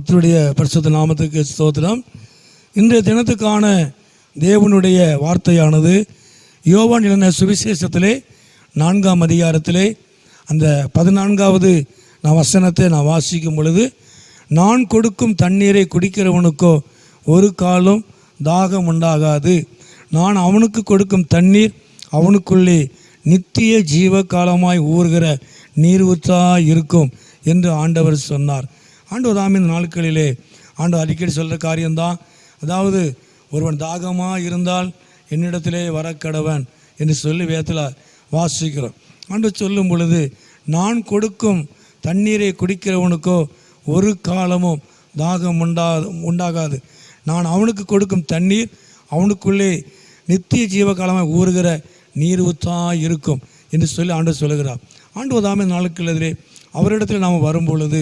கத்தருடைய பரிசுத்த நாமத்துக்கு ஸ்தோத்திரம். இன்றைய தினத்துக்கான தேவனுடைய வார்த்தையானது யோவான் இழந்த சுவிசேஷத்திலே நான்காம் அதிகாரத்திலே அந்த பதினான்காவது நான் வசனத்தை நான் வாசிக்கும் பொழுது நான் கொடுக்கும் தண்ணீரை குடிக்கிறவனுக்கோ ஒரு காலம் தாகம் உண்டாகாது. நான் அவனுக்கு கொடுக்கும் தண்ணீர் அவனுக்குள்ளே நித்திய ஜீவ காலமாய் ஊறுகிற நீர் நீரூற்றாய் இருக்கும் என்று ஆண்டவர் சொன்னார். ஆண்டவர் தாம் இந்த நாட்களிலே ஆண்டவர் அடிக்கடி சொல்கிற காரியம்தான். அதாவது ஒருவன் தாகமாக இருந்தால் என்னிடத்திலே வரக்கடவன் என்று சொல்லி வேத்தில் வாசிக்கிறோம். ஆண்டு சொல்லும் பொழுது நான் கொடுக்கும் தண்ணீரை குடிக்கிறவனுக்கோ ஒரு காலமும் தாகம் உண்டா உண்டாகாது. நான் அவனுக்கு கொடுக்கும் தண்ணீர் அவனுக்குள்ளே நித்திய ஜீவகாலமாக ஊறுகிற நீர் ஊற்றாய் இருக்கும் என்று சொல்லி ஆண்டு சொல்லுகிறார். ஆண்டு தாமே எதிரே அவரிடத்தில் நாம் வரும்பொழுது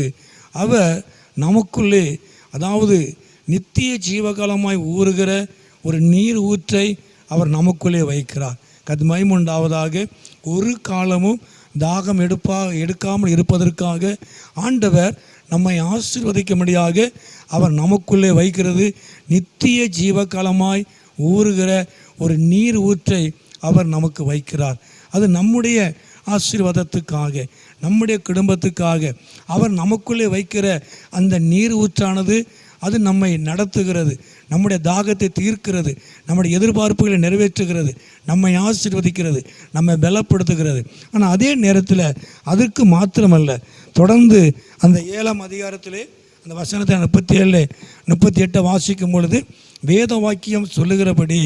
அவர் நமக்குள்ளே அதாவது நித்திய ஜீவகாலமாய் ஊறுகிற ஒரு நீர் ஊற்றை அவர் நமக்குள்ளே வைக்கிறார். கத்மயம் உண்டாவதாக ஒரு காலமும் தாகம் எடுப்பா எடுக்காமல் இருப்பதற்காக ஆண்டவர் நம்மை ஆசீர்வதிக்கும்படியாக அவர் நமக்குள்ளே வைக்கிறது. நித்திய ஜீவகாலமாய் ஊறுகிற ஒரு நீர் ஊற்றை அவர் நமக்கு வைக்கிறார். அது நம்முடைய ஆசீர்வாதத்துக்காக நம்முடைய குடும்பத்துக்காக. அவர் நமக்குள்ளே வைக்கிற அந்த நீர் ஊற்றானது அது நம்மை நடத்துகிறது நம்முடைய தாகத்தை தீர்க்கிறது நம்முடைய எதிர்பார்ப்புகளை நிறைவேற்றுகிறது நம்மை ஆசீர்வதிக்கிறது நம்மை பலப்படுத்துகிறது. ஆனால் அதே நேரத்தில் அதற்கு மாத்திரமல்ல தொடர்ந்து அந்த ஏழாம் அதிகாரத்திலே அந்த வசனத்தை முப்பத்தி ஏழு முப்பத்தி எட்டை வாசிக்கும் பொழுது வேத வாக்கியம் சொல்லுகிறபடி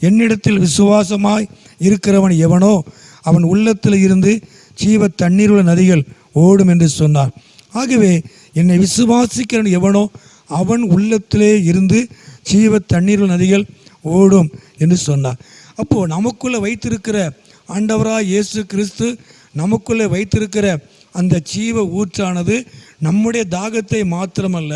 என்னிடத்தில் விசுவாசமாய் இருக்கிறவன் எவனோ அவன் உள்ளத்தில் இருந்து ஜீவ தண்ணீர் உள்ள நதிகள் ஓடும் என்று சொன்னார். ஆகவே என்னை விசுவாசிக்கிறவன் எவனோ அவன் உள்ளத்திலே இருந்து ஜீவ தண்ணீர் உள்ள நதிகள் ஓடும் என்று சொன்னார். அப்போது நமக்குள்ளே வைத்திருக்கிற ஆண்டவராக இயேசு கிறிஸ்து நமக்குள்ளே வைத்திருக்கிற அந்த ஜீவ ஊற்றானது நம்முடைய தாகத்தை மாத்திரமல்ல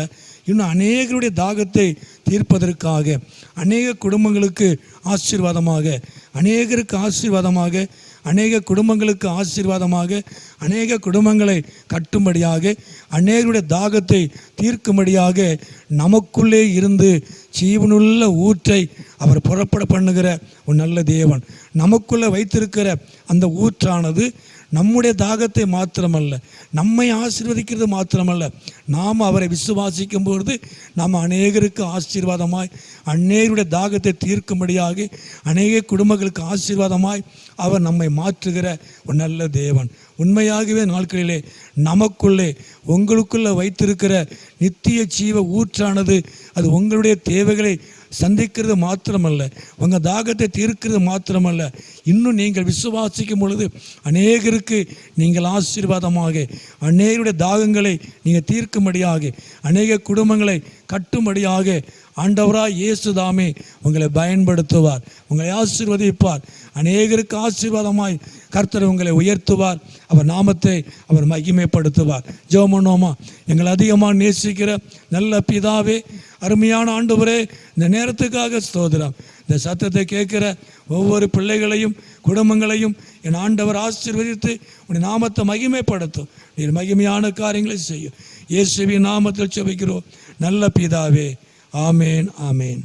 இன்னும் அநேகருடைய தாகத்தை தீர்ப்பதற்காக அநேக குடும்பங்களுக்கு ஆசீர்வாதமாக அநேகருக்கு ஆசீர்வாதமாக அநேக குடும்பங்களுக்கு ஆசீர்வாதமாக அநேக குடும்பங்களை கட்டும்படியாக அநேகருடைய தாகத்தை தீர்க்கும்படியாக நமக்குள்ளே இருந்து ஜீவனுள்ள ஊற்றை அவர் புறப்பட பண்ணுகிற ஒரு நல்ல தேவன். நமக்குள்ளே வைத்திருக்கிற அந்த ஊற்றானது நம்முடைய தாகத்தை மாத்திரமல்ல நம்மை ஆசீர்வதிக்கிறது மாத்திரமல்ல. நாம் அவரை விசுவாசிக்கும் பொழுது நாம் அநேகருக்கு ஆசீர்வாதமாய் அநேகருடைய தாகத்தை தீர்க்கும்படியாக அநேக குடும்பங்களுக்கு ஆசீர்வாதமாய் அவர் நம்மை மாற்றுகிற ஒரு நல்ல தேவன். உண்மையாகவே நாட்களிலே நமக்குள்ளே உங்களுக்குள்ளே வைத்திருக்கிற நித்திய ஜீவ ஊற்றானது அது உங்களுடைய தேவைகளை சந்திக்கிறது மாத்திரமல்ல உங்கள் தாகத்தை தீர்க்கிறது மாத்திரமல்ல. இன்னும் நீங்கள் விசுவாசிக்கும் பொழுது அநேகருக்கு நீங்கள் ஆசீர்வாதமாக அநேகருடைய தாகங்களை நீங்கள் தீர்க்கும்படியாக அநேக குடும்பங்களை கட்டும்படியாக ஆண்டவராக இயேசு தாமே உங்களை பயன்படுத்துவார் உங்களை ஆசீர்வதிப்பார். அநேகருக்கு ஆசீர்வாதமாய் கர்த்தர் உங்களை உயர்த்துவார் அவர் நாமத்தை அவர் மகிமைப்படுத்துவார். ஜோமனோமா எங்களை அதிகமாக நேசிக்கிற நல்ல பிதாவே அருமையான ஆண்டவரே இந்த நேரத்துக்காக ஸ்தோதிரம் இந்த சத்தத்தை கேட்கிற ஒவ்வொரு பிள்ளைகளையும் குடும்பங்களையும் என் ஆண்டவர் ஆசீர்வதித்து உன் நாமத்தை மகிமைப்படுத்தும். நீ மகிமையான காரியங்களை செய்யும். இயேசுவின் நாமத்தில் செபிக்கிறோம் நல்ல பிதாவே ஆமேன் ஆமேன்.